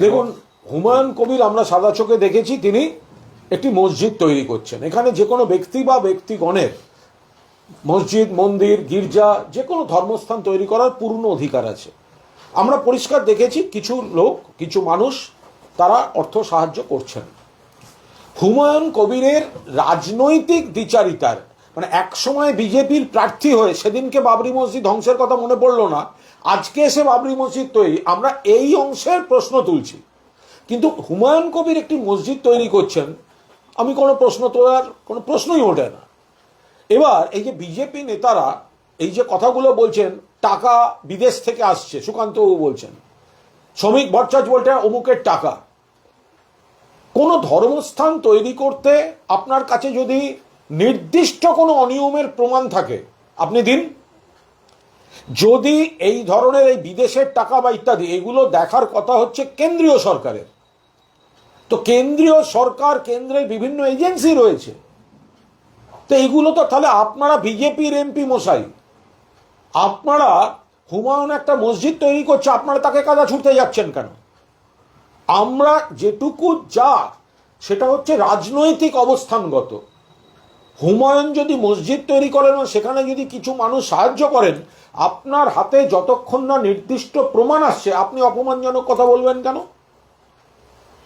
দেখুন, হুমায়ুন কবির আমরা সাদা চোখে দেখেছি, তিনি একটি মসজিদ তৈরি করছেন। এখানে যে কোনো ব্যক্তি বা ব্যক্তিগণের মসজিদ, মন্দির, গির্জা, যে কোনো ধর্মস্থান তৈরি করার পূর্ণ অধিকার আছে। আমরা পরিষ্কার দেখেছি, কিছু লোক, কিছু মানুষ, তারা অর্থ সাহায্য করছেন। হুমায়ুন কবিরের রাজনৈতিক দ্বিচারিতার মানে একসময় বিজেপির প্রার্থী হয়ে সেদিনকে বাবরি মসজিদ ধ্বংসের কথা মনে পড়ল না, আজকে এসে বাবরি মসজিদ তৈরি, আমরা এই অংশের প্রশ্ন তুলছি। কিন্তু হুমায়ুন কবির একটি মসজিদ তৈরি করছেন, আমি কোনো প্রশ্ন তোলার কোনো প্রশ্নই ওঠে না। এবার এই যে বিজেপি নেতারা এই যে কথাগুলো বলছেন, টাকা বিদেশ থেকে আসছে সুকান্তবাবু বলছেন, শ্রমিক ভট্টাচ বলতে অমুকের টাকা। কোনো ধর্মস্থান তৈরি করতে আপনার কাছে যদি নির্দিষ্ট কোনো অনিয়মের প্রমাণ থাকে। আপনি দিন। যদি এই ধরনের এই বিদেশের টাকা বা ইত্যাদি এগুলো দেখার কথা হচ্ছে কেন্দ্রীয় সরকারের। তো কেন্দ্রীয় সরকার, কেন্দ্রের বিভিন্ন এজেন্সি রয়েছে। তো এইগুলো তো তাহলে আপনারা বিজেপির এমপি মশাই, আপনারা হুমায়ুন একটা মসজিদ তৈরি করছে, আপনারা তাকে কাদা ছুটতে যাচ্ছেন কেন? আমরা যেটুকু যা, সেটা হচ্ছে রাজনৈতিক অবস্থানগত। হুমায়ুন যদি মসজিদ তৈরি করেন ও সেখানে যদি কিছু মানুষ সাহায্য করেন, আপনার হাতে যতক্ষণ না নির্দিষ্ট প্রমাণ আসছে, আপনি অপমানজনক কথা বলবেন কেন?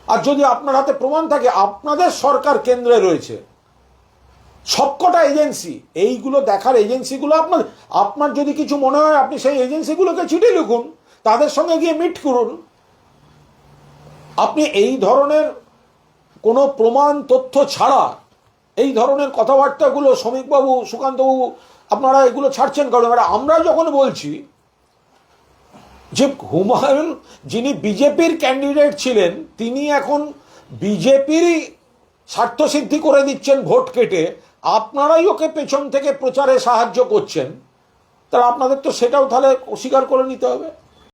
আর যদি আপনার হাতে প্রমাণ থাকে, আপনাদের সরকার কেন্দ্রে রয়েছে। সবকটা এজেন্সি, এইগুলো দেখার এজেন্সিগুলো আপনার আপনার যদি কিছু মনে হয়, আপনি সেই এজেন্সিগুলোকে চিঠি লিখুন, তাদের সঙ্গে গিয়ে মিট করুন। আপনি এই ধরনের কোনো প্রমাণ তথ্য ছাড়া এই ধরনের কথাবার্তাগুলো শ্রমিকবাবু, সুকান্তবাবু, আপনারা এগুলো ছাড়ছেন কারণ আমরা যখন বলছি যে হুমায়ুন, যিনি বিজেপির ক্যান্ডিডেট ছিলেন, তিনি এখন বিজেপিরই স্বার্থসিদ্ধি করে দিচ্ছেন ভোট কেটে, আপনারাই ওকে পেছন থেকে প্রচারে সাহায্য করছেন। তাহলে আপনাদের তো সেটাও তাহলে অস্বীকার করে নিতে হবে।